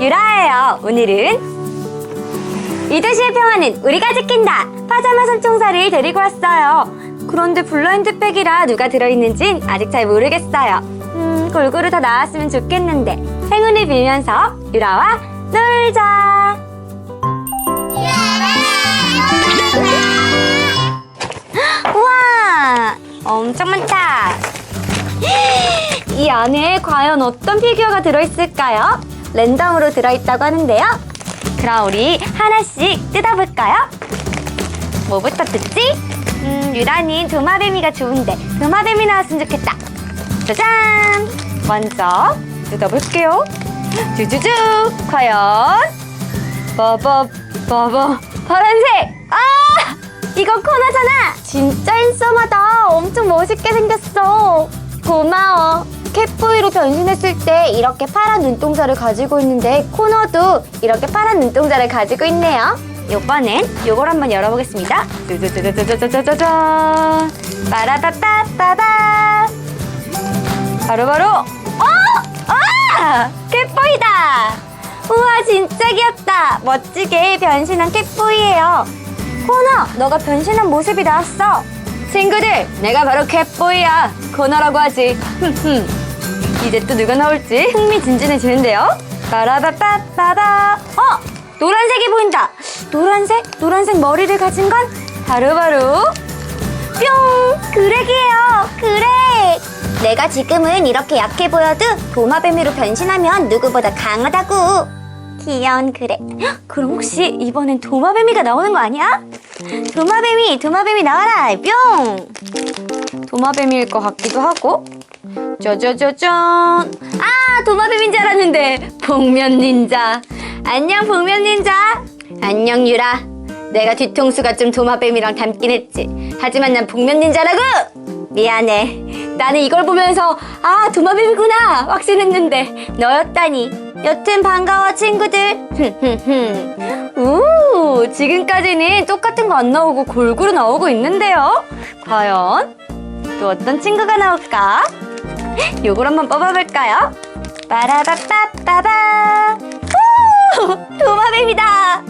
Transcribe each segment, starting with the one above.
유라예요. 오늘은 이 도시의 평화는 우리가 지킨다. 파자마 삼총사를 데리고 왔어요. 그런데 블라인드 백이라 누가 들어있는진 아직 잘 모르겠어요. 음, 골고루 다 나왔으면 좋겠는데 행운을 빌면서 유라와 놀자. 우와, 엄청 많다. 이 안에 과연 어떤 피규어가 들어있을까요? 랜덤으로 들어있다고 하는데요. 그럼 우리 하나씩 뜯어볼까요? 뭐부터 뜯지? 음, 유라는 도마뱀이가 좋은데 도마뱀이 나왔으면 좋겠다. 짜잔! 먼저 뜯어볼게요. 쭈쭈쭈! 과연? 빠바, 빠바, 파란색! 아! 이건 코너잖아! 진짜 핸섬하다. 엄청 멋있게 생겼어. 고마워. 캣보이로 변신했을 때 이렇게 파란 눈동자를 가지고 있는데 코너도 이렇게 파란 눈동자를 가지고 있네요. 이번엔 요걸 한번 열어보겠습니다. 짜자자자자자자자잔. 빠라바빠빠바. 바로바로 어! 아! 캣보이다! 우와 진짜 귀엽다! 멋지게 변신한 캣보이예요. 코너, 너가 변신한 모습이 나왔어. 친구들, 내가 바로 캣보이야. 코너라고 하지. 흠흠. 이제 또 누가 나올지 흥미진진해지는데요. 빠라바빠빠바. 어! 노란색이 보인다. 노란색? 노란색 머리를 가진 건 바로바로 뿅! 그렉이에요. 그렉! 내가 지금은 이렇게 약해 보여도 도마뱀이로 변신하면 누구보다 강하다고. 귀여운 그렉. 헉, 그럼 혹시 이번엔 도마뱀이가 나오는 거 아니야? 도마뱀이, 도마뱀이 나와라. 뿅! 도마뱀일 것 같기도 하고. 짜자자잔. 아, 도마뱀인 줄 알았는데. 복면 닌자. 안녕, 복면 닌자. 안녕, 유라. 내가 뒤통수가 좀 도마뱀이랑 닮긴 했지. 하지만 난 복면 닌자라고! 미안해. 나는 이걸 보면서, 아, 도마뱀이구나! 확신했는데, 너였다니. 여튼 반가워, 친구들. 우, 지금까지는 똑같은 거 안 나오고 골고루 나오고 있는데요. 과연 또 어떤 친구가 나올까? 요걸 한번 뽑아볼까요? 빠라바빠빠바. 우! 도마뱀이다.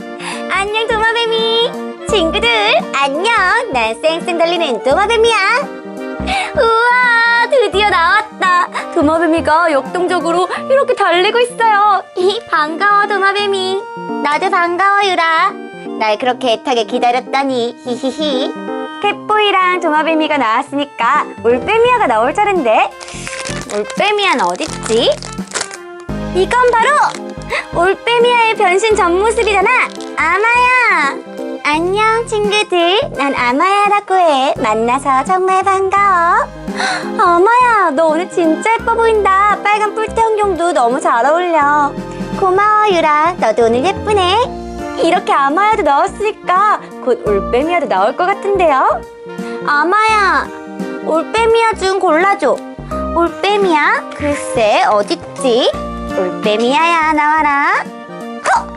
안녕 도마뱀이. 친구들 안녕. 난 쌩쌩 달리는 도마뱀이야. 우와 드디어 나왔다. 도마뱀이가 역동적으로 이렇게 달리고 있어요. 히, 반가워 도마뱀이. 나도 반가워 유라. 날 그렇게 애타게 기다렸다니. 히히히 캣보이랑 도마뱀이가 나왔으니까 올빼미아가 나올 차례인데. 올빼미아는 어딨지? 이건 바로 올빼미아의 변신 전 모습이잖아. 아마야. 안녕 친구들. 난 아마야라고 해. 만나서 정말 반가워. 아마야 너 오늘 진짜 예뻐 보인다. 빨간 뿔테 안경도 너무 잘 어울려. 고마워 유라. 너도 오늘 예쁘네 이렇게 아마야도 나왔으니까 곧 올빼미아도 나올 것 같은데요? 아마야 올빼미아 중 골라줘. 올빼미야? 글쎄 어딨지? 올빼미야야 나와라. 헉!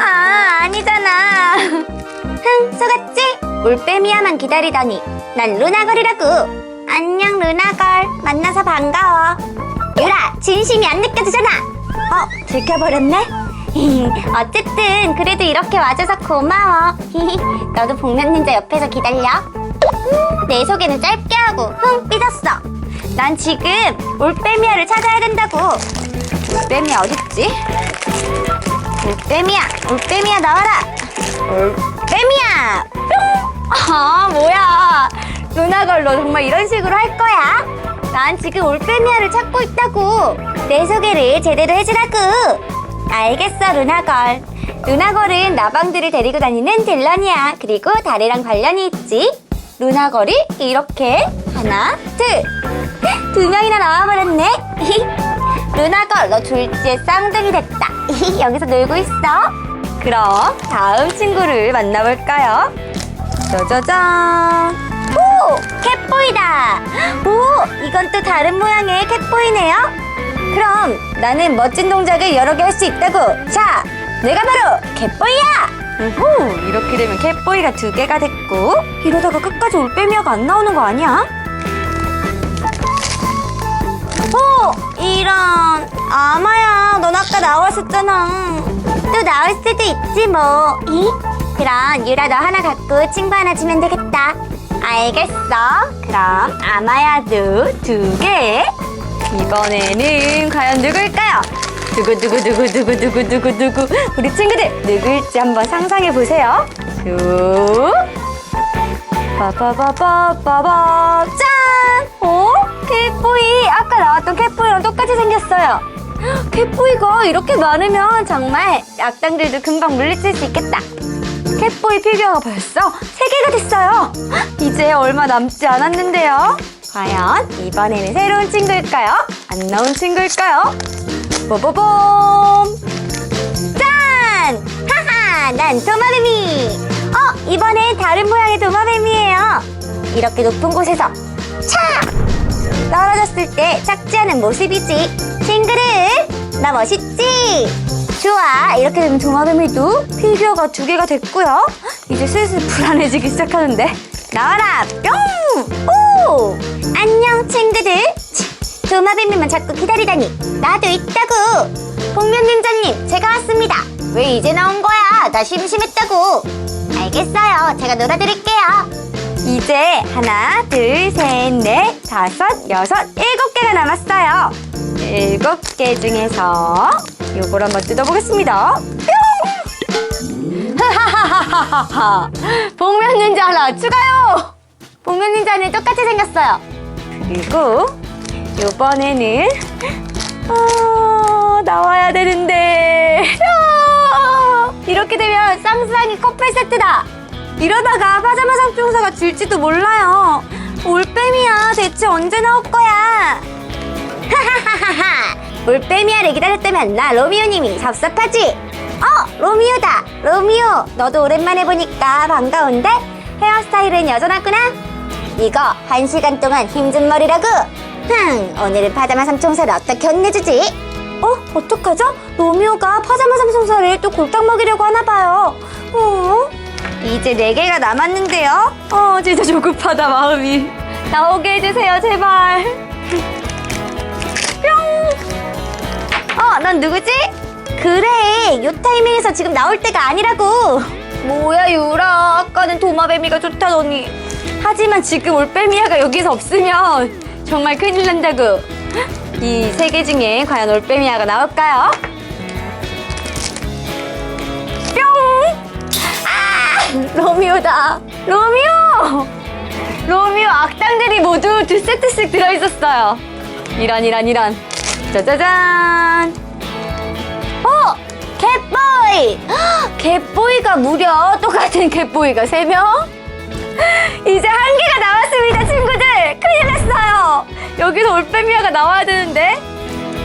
아 아니잖아. 흥 속았지? 올빼미야만 기다리다니. 난 루나걸이라고. 안녕 루나걸. 만나서 반가워. 유라 진심이 안 느껴지잖아. 어 들켜버렸네 어쨌든 그래도 이렇게 와줘서 고마워. 너도 복면 닌자 옆에서 기다려. 음, 내 소개는 짧게 하고 흥 삐졌어. 난 지금 올빼미아를 찾아야 된다고. 올빼미아 어딨지? 올빼미아 올빼미아 나와라. 올빼미아! 뿅! 아 뭐야. 누나걸 너 정말 이런 식으로 할 거야? 난 지금 올빼미아를 찾고 있다고. 내 소개를 제대로 해주라고 알겠어 루나걸. 루나걸은 나방들을 데리고 다니는 딜런이야. 그리고 다리랑 관련이 있지. 루나걸이 이렇게. 하나 둘 두 명이나 나와버렸네. 루나걸 너 졸지에 쌍둥이 됐다. 여기서 놀고 있어. 그럼 다음 친구를 만나볼까요? 짜자잔 오 캣보이다. 오 이건 또 다른 모양의 캣보이네요 그럼 나는 멋진 동작을 여러 개 할 수 있다고. 자, 내가 바로 캣보이야. 우후, 이렇게 되면 캣보이가 두 개가 됐고 이러다가 끝까지 올빼미아가 안 나오는 거 아니야? 오, 이런 아마야, 너 아까 나왔었잖아. 또 나올 수도 있지 뭐. 이? 그럼 유라 너 하나 갖고 친구 하나 주면 되겠다. 알겠어. 그럼 아마야도 두 개. 이번에는 과연 누굴까요? 두구두구두구두구두구두구두구 우리 친구들 누굴지 한번 상상해 보세요. 두 빠바바바바바 짠! 어? 캣보이 아까 나왔던 캣보이랑 똑같이 생겼어요. 헉, 캣보이가 이렇게 많으면 정말 악당들도 금방 물리칠 수 있겠다. 캣보이 피규어가 벌써 3개가 됐어요. 헉, 이제 얼마 남지 않았는데요. 과연 이번에는 새로운 친구일까요? 안 나온 친구일까요? 뽀뽀뽀! 짠! 하하! 난 도마뱀이! 어, 이번엔 다른 모양의 도마뱀이에요. 이렇게 높은 곳에서 착! 떨어졌을 때 착지하는 모습이지. 친구들, 나 멋있지? 좋아. 이렇게 되면 도마뱀이도 피규어가 두 개가 됐고요. 이제 슬슬 불안해지기 시작하는데. 나와라! 뿅! 오! 안녕, 친구들. 치, 도마뱀이만 자꾸 기다리다니. 나도 있다고. 복면님자님, 제가 왔습니다. 왜 이제 나온 거야? 나 심심했다고. 알겠어요. 제가 놀아드릴게요. 이제 하나, 둘, 셋, 넷, 다섯, 여섯, 일곱 개가 남았어요. 일곱 개 중에서 요걸 한번 뜯어보겠습니다. 뿅! 하하하하하하. 복면 닌자 하나 추가요. 닌자는 똑같이 생겼어요. 그리고 요번에는 아, 나와야 되는데 아, 이렇게 되면 쌍쌍이 커플 세트다. 이러다가 파자마 상종사가 줄지도 몰라요. 올빼미야, 대체 언제 나올 거야? 하하하하하. 올빼미야를 기다렸다면 나 로미오님이 섭섭하지? 어, 로미오다. 로미오, 너도 오랜만에 보니까 반가운데? 헤어스타일은 여전하구나? 이거 한 시간 동안 힘준 머리라고? 흥, 오늘은 파자마 삼총사를 어떻게 혼내주지? 어? 어떡하죠? 로미오가 파자마 삼총사를 또 골탕 먹이려고 하나 봐요. 어? 이제 네 개가 남았는데요. 어, 진짜 조급하다 마음이. 나오게 해주세요, 제발. 뿅. 어, 넌 누구지? 그래, 요 타이밍에서 지금 나올 때가 아니라고. 뭐야, 유라. 아까는 도마뱀이가 좋다더니. 하지만 지금 올빼미야가 여기서 없으면 정말 큰일 난다고. 이 세 개 중에 과연 올빼미야가 나올까요? 뿅! 아! 로미오다. 로미오! 로미오 악당들이 모두 두 세트씩 들어있었어요. 이란, 이란, 이란. 짜자잔. 어! 캣보이! 헉, 캣보이가 무려 똑같은 캣보이가 세명 이제 한 개가 남았습니다, 친구들! 큰일 났어요! 여기서 올빼미아가 나와야 되는데?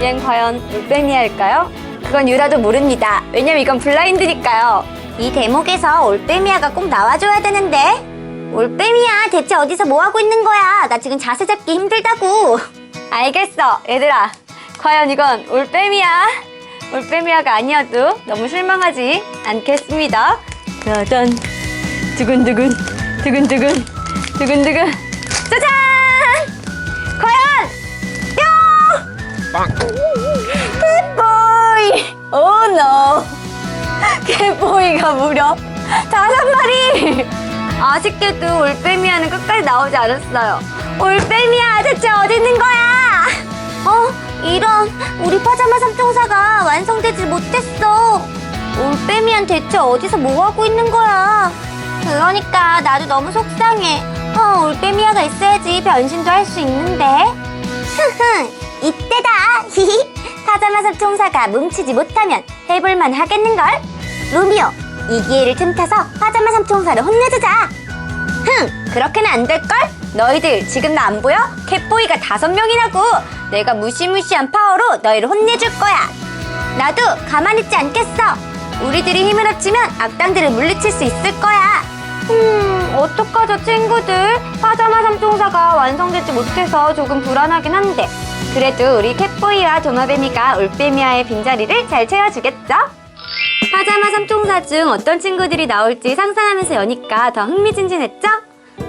얜 과연 올빼미아일까요? 그건 유라도 모릅니다. 왜냐면 이건 블라인드니까요. 이 대목에서 올빼미아가 꼭 나와줘야 되는데? 올빼미야, 대체 어디서 뭐하고 있는 거야? 나 지금 자세 잡기 힘들다고. 알겠어, 얘들아. 과연 이건 올빼미야? 올빼미아가 아니어도 너무 실망하지 않겠습니다. 짜잔. 두근두근, 두근두근, 두근두근. 짜잔! 과연! 뿅! 캣보이! 오, 노! 캣보이가 무려 다섯 마리! 아쉽게도 올빼미아는 끝까지 나오지 않았어요. 올빼미아 대체 어디 있는 거야? 어? 이런 우리 파자마 삼총사가 완성되지 못했어. 올빼미안 대체 어디서 뭐 하고 있는 거야? 그러니까 나도 너무 속상해. 어, 올빼미아가 있어야지 변신도 할 수 있는데. 흐흐, 이때다. 히히. 파자마 삼총사가 뭉치지 못하면 해볼만 하겠는걸? 로미오, 이 기회를 틈타서 파자마 삼총사를 혼내주자. 흥, 그렇게는 안 될걸? 너희들 지금 나 안 보여? 캣보이가 다섯 명이라고. 내가 무시무시한 파워로 너희를 혼내줄 거야. 나도 가만히 있지 않겠어. 우리들이 힘을 합치면 악당들을 물리칠 수 있을 거야. 음, 어떡하죠, 친구들? 파자마 삼총사가 완성되지 못해서 조금 불안하긴 한데. 그래도 우리 캣보이와 도마뱀이가 올빼미아의 빈자리를 잘 채워주겠죠? 파자마 삼총사 중 어떤 친구들이 나올지 상상하면서 여니까 더 흥미진진했죠?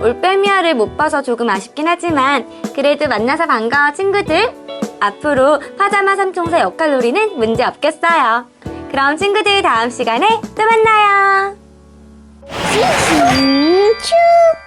올빼미아를 못 봐서 조금 아쉽긴 하지만 그래도 만나서 반가워 친구들. 앞으로 파자마 삼총사 역할놀이는 문제 없겠어요. 그럼 친구들 다음 시간에 또 만나요. Choo-choo!